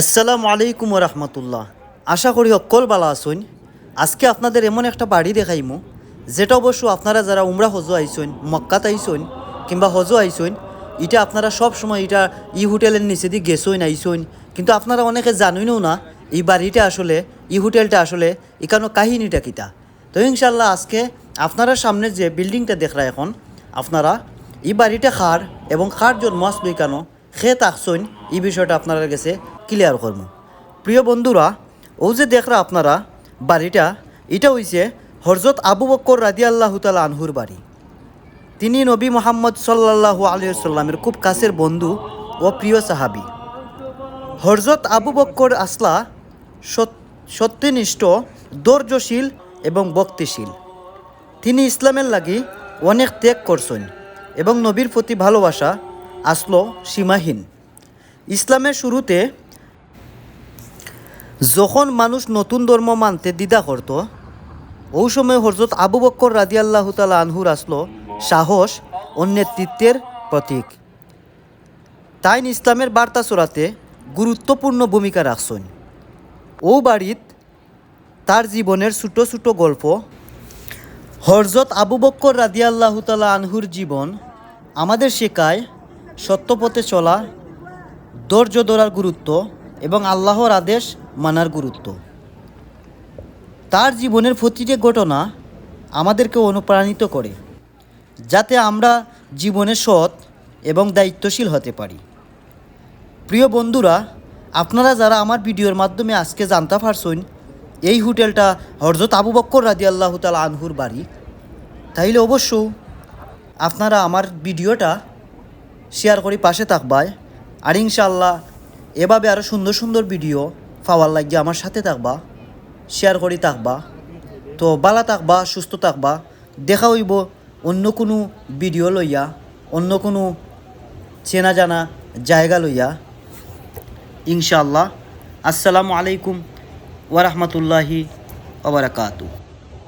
আসসালামু আলাইকুম রহমতুল্লাহ। আশা করি অকল বালা আসুন আজকে আপনাদের এমন একটা বাড়ি দেখাইমু, যেটা অবশ্য আপনারা যারা উমরা হজু আইসুন মক্কাত আইসুন কিংবা হজু আইসুন এটা আপনারা সব সময় এটা ই হোটেলের নিচে দিয়ে গেছইন আইসুন কিন্তু আপনারা অনেকে জানুনও না এই বাড়িটা আসলে, ই হোটেলটা আসলে এখানো কাহিনীটা কিতা তো ইনশাল্লাহ আজকে আপনারা সামনে যে বিল্ডিংটা দেখরা এখন, আপনারা এই বাড়িটা খার এবং খার জন্ম আসলো কেন খে তাকসইন এই বিষয়টা আপনারা কাছে ক্লিয়ার করব প্রিয় বন্ধুরা, ও যে দেখরা আপনারা, বাড়িটা, এটা হইছে হরজত আবু বক্কর রাদি আল্লাহ তালা আনহুর বাড়ি। তিনি নবী মোহাম্মদ সাল্লাহ আলিয়াল্লামের খুব কাছের বন্ধু ও প্রিয় সাহাবি। হরজত আবু বক্কর আসলা সত- সত্যনিষ্ঠ, ধৈর্যশীল এবং ভক্তিশীল। তিনি ইসলামের লাগি অনেক ত্যাগ করছেন এবং নবীর প্রতি ভালোবাসা আসলো সীমাহীন। ইসলামের শুরুতে যখন মানুষ নতুন ধর্ম মানতে দ্বিধা করত ওই সময় হরজত আবু বক্কর রাজি আল্লাহ তালা আনহুর আসলো সাহস ও নেতৃত্বের প্রতীক। তাই ইসলামের বার্তা চড়াতে গুরুত্বপূর্ণ ভূমিকা রাখছেন। ও বাড়িত তার জীবনের ছোটো ছোটো গল্প হরজত আবু বক্কর রাদিয়াল্লাহ তালা আনহুর জীবন আমাদের শেখায় সত্যপথে চলা, ধৈর্য ধরার গুরুত্ব এবং আল্লাহর আদেশ মানার গুরুত্ব। তার জীবনের প্রতিটি ঘটনা আমাদেরকে অনুপ্রাণিত করে, যাতে আমরা জীবনে সৎ এবং দায়িত্বশীল হতে পারি। প্রিয় বন্ধুরা, আপনারা যারা আমার ভিডিওর মাধ্যমে আজকে জানতে পারছেন, এই হোটেলটা হরজত আবু বক্কর রাজি আল্লাহ তালা আনহুর বাড়ি, তাইলে অবশ্য আপনারা আমার ভিডিওটা শেয়ার করে পাশে থাকবায়, আর ইনশাল্লাহ এভাবে আরও সুন্দর সুন্দর ভিডিও পাওয়ার লাগিয়ে আমার সাথে থাকবা শেয়ার করি থাকবা। তো বালা থাকবা, সুস্থ থাকবা। দেখা হইব অন্য কোনো ভিডিও লইয়া, অন্য কোনো চেনা জানা জায়গা লইয়া। ইনশাআল্লাহ। আসসালামু আলাইকুম ওরহমতুল্লাহি ওবরাকাতু